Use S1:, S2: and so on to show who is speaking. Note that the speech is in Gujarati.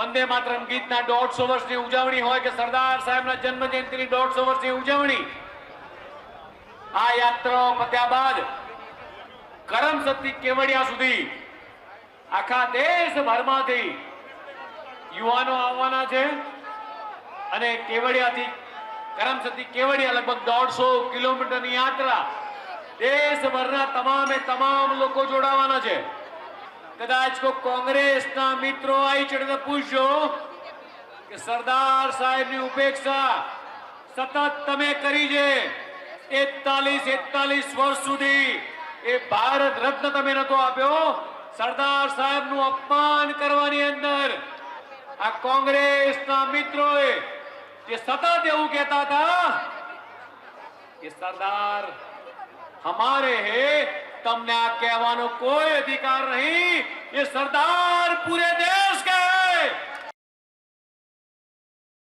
S1: વંદે માતરમ ગીતના દોઢસો વર્ષની ઉજવણી હોય કે સરદાર સાહેબના જન્મ જયંતિની દોઢસો વર્ષની ઉજવણી, આ યાત્રાઓ પત્યા બાદ કરમસદથી કેવડિયા સુધી આખા દેશભરમાંથી યુવાનો આવવાના છે અને કેવડિયાથી કરમસદથી કેવડિયા લગભગ દોઢસો કિલોમીટરની યાત્રા દેશભરના તમામે તમામ લોકો જોડાવાના છે. કદાચ કોઈ કોંગ્રેસના મિત્રો આવી ચડીને પૂછજો કે સરદાર સાહેબની ઉપેક્ષા સતત તમે કરી છે એકતાલીસ એકતાલીસ વર્ષ સુધી એ ભારત રત્ન તમે નતો આપ્યો સરદાર સાહેબનું અપમાન કરવાની અંદર આ કોંગ્રેસના મિત્રોએ જે સતત એવું કહેતા હતા કે સરદાર हमारे हैं તમને આ કહેવાનો કોઈ અધિકાર નહીં. એ સરદાર પૂરે